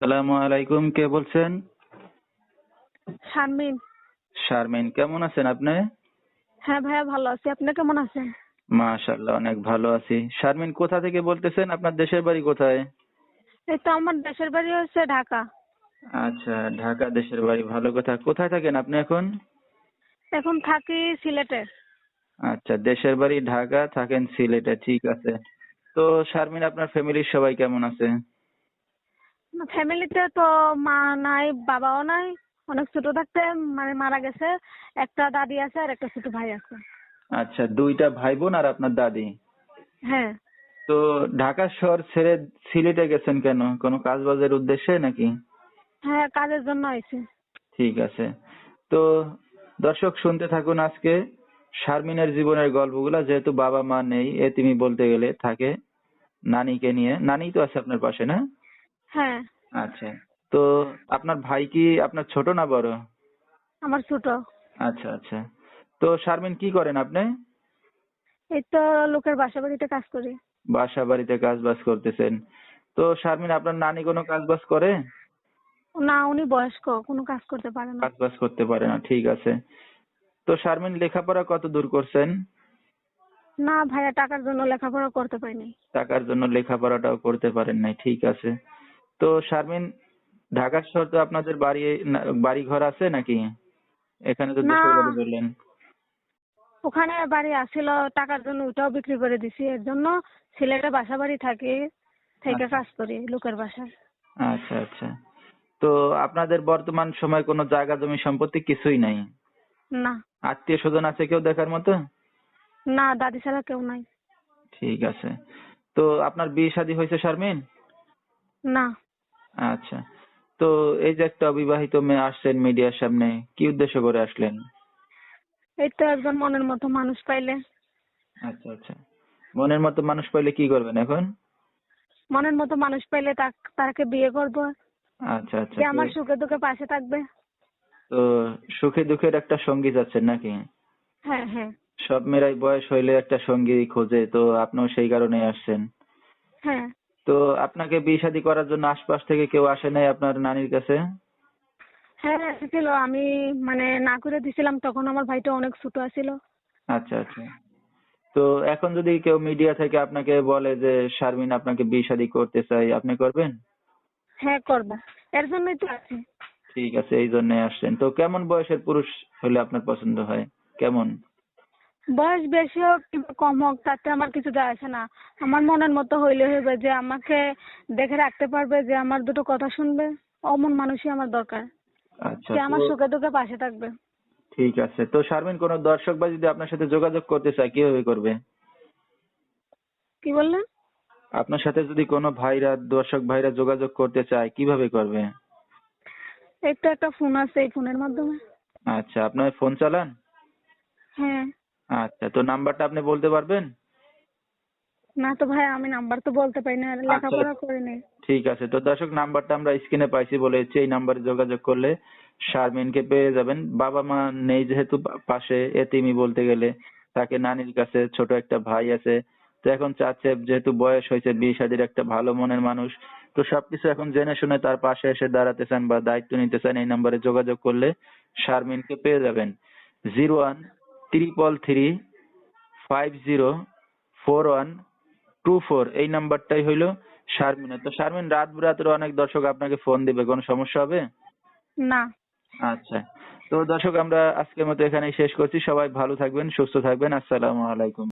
সালামু আলাইকুম কে বলছেন? শারমিন। শারমিন কেমন আছেন আপনি? হ্যাঁ ভাইয়া ভালো আছি। আপনি কেমন আছেন? মাশাআল্লাহ অনেক ভালো আছি। শারমিন কোথা থেকে বলতেছেন? আপনার দেশের বাড়ি কোথায়? এই তো আমার দেশের বাড়ি হচ্ছে ঢাকা। আচ্ছা ঢাকা দেশের বাড়ি ভালো কথা। কোথায় থাকেন আপনি এখন? এখন থাকি সিলেটে। আচ্ছা দেশের বাড়ি ঢাকা থাকেন সিলেটে ঠিক আছে। তো শারমিন আপনার ফ্যামিলির সবাই কেমন আছে? ফ্যামিলিতে তো মা নাই বাবাও নাই অনেক ছোট থাকতে মানে মারা গেছে। একটা দাদি আছে আর একটা ছোট ভাই আছে। আচ্ছা দুইটা ভাই বোন আর আপনার দাদি? হ্যাঁ। তো ঢাকা শহর ছেড়ে সিলেটে গেছেন কেন? কোনো কাজ বাজের উদ্দেশ্যে নাকি? হ্যাঁ কাজের জন্য আইছি। ঠিক আছে। তো দর্শক শুনতে থাকুন আজকে শারমিনের জীবনের গল্পগুলা। যেহেতু বাবা মা নেই এ তুমি বলতে গেলে থাকে নানিকে নিয়ে। নানি তো আছে আপনার পাশে না? হ্যাঁ। আচ্ছা। তো আপনার ভাই কি আপনার ছোট না বড়? আমার ছোট। আচ্ছা আচ্ছা। তো শারমিন কি করেন আপনি? এই তো লোকের বাসা বাড়িতে কাজ করি। বাসা বাড়িতে কাজ বাজ করতেছেন। তো শারমিন আপনার নানি কোনো কাজ বাজ করে? না উনি বয়স্ক কোনো কাজ করতে পারে না। কাজ বাজ করতে পারে না ঠিক আছে। তো শারমিন লেখাপড়া কত দূর করছেন? না ভাইয়া টাকার জন্য লেখাপড়া করতে পারিনি। টাকার জন্য লেখাপড়াটাও করতে পারেন নাই ঠিক আছে। তো শারমিন ঢাকা শহর তো আপনাদের বাড়ি বাড়ি ঘর আছে নাকি? এখানে তো না। দেশের বাড়ি বললেন ওখানে বাড়ি আসছিল টাকার জন্য ওটাও বিক্রি করে দিছি। এর জন্য সিলেটে বাসা বাড়ি থাকে থেকে আচ্ছা। কাজ করি লোকের বাসায় আচ্ছা আচ্ছা। তো আপনাদের বর্তমান সময় কোনো জায়গা জমি সম্পত্তি কিছুই নাই? না। আত্মীয় স্বজন আছে কেউ দেখার মতো? না দাদি ছাড়া কেউ নাই। ঠিক আছে। তো আপনার বিয়ে শাদী হয়েছে শারমিন? না। আচ্ছা। তো এই যে একটা অবিবাহিত মেয়ে আসছেন মিডিয়ার সামনে কি উদ্দেশ্য করে আসলেন? এই তো একজন মনের মতো মানুষ পাইলে। আচ্ছা আচ্ছা। মনের মতো মানুষ পাইলে কি করবেন এখন? মনের মতো মানুষ পাইলে তাক- বিয়ে করব। আচ্ছা আচ্ছা যে আমার সুখে দুঃখে পাশে থাকবে। তো সুখে দুঃখের একটা সঙ্গী যাচ্ছেন নাকি? হ্যাঁ হ্যাঁ। সব মেয়েরাই বয়স হইলে একটা সঙ্গী খোঁজে তো আপনিও সেই কারণেই আসছেন। হ্যাঁ। তো আপনাকে বিয়ে শাদী করার জন্য আশপাশ থেকে কেউ আসে নাই আপনার নানির কাছে? হ্যাঁ এসেছিল। আমি মানে না করে দিছিলাম তখন আমার ভাইটা অনেক ছোট আছিল। আচ্ছা আচ্ছা। তো এখন যদি কেউ মিডিয়া থেকে আপনাকে বলে যে শারমিন আপনাকে বিয়ে শাদী করতে চাই আপনি করবেন? হ্যাঁ করব। এর জন্যই তো আছি ঠিক আছে এই জন্য আসছেন। তো কেমন বয়সের পুরুষ হলে আপনার পছন্দ হয়? কেমন? বয়স বেশি হোক কিংবা কম হোক তাতে আমার কিছু যায় আসে না। আমার মনের মতো হইলে হইবে যে আমাকে দেখে রাখতে পারবে যে আমার দুটো কথা শুনবে। অমন মানুষই আমার দরকার। আচ্ছা যে আমার সুখে দুঃখে পাশে থাকবে। ঠিক আছে। তো শারমিন কোন দর্শক বা যদি আপনার সাথে যোগাযোগ করতে চায় কীভাবে করবে? কি বললেন? আপনার সাথে যদি কোনো ভাইরা দর্শক ভাইরা যোগাযোগ করতে চায় কীভাবে করবে? তো একটা ফোন আছে এই ফোনের মাধ্যমে। আচ্ছা আপনার ফোন চালান? হ্যাঁ। তো নাম্বারটা আপনি বলতে পারবেন? না তো ভাই আমি নাম্বার তো বলতে পারি না লেখাপড়া করিনি ঠিক আছে তো দর্শক নাম্বারটা আমরা স্ক্রিনে পাইছি বলে হচ্ছে এই নাম্বারে যোগাযোগ করলে শারমিনকে পেয়ে যাবেন। বাবা মা নেই যেহেতু পাশে এতিমি বলতে গেলে তাকে নানির কাছে ছোট একটা ভাই আছে। তো এখন চাচ্ছে যেহেতু বয়স হয়েছে বিয়ে শাদীর একটা ভালো মনের মানুষ তো সবকিছু এখন জেনে শুনে তার পাশে এসে দাঁড়াতে চান বা দায়িত্ব নিতে চান এই নাম্বারে যোগাযোগ করলে শারমিনকে পেয়ে যাবেন। Zero one triple three five zero four one two four এই নাম্বারটাই হইল শারমিনের। তো শারমিন রাত বিরাতের অনেক দর্শক আপনাকে ফোন দিবে কোনো সমস্যা হবে? না। আচ্ছা। তো দর্শক আমরা আজকের মতো এখানেই শেষ করছি। সবাই ভালো থাকবেন সুস্থ থাকবেন। আসসালামু আলাইকুম।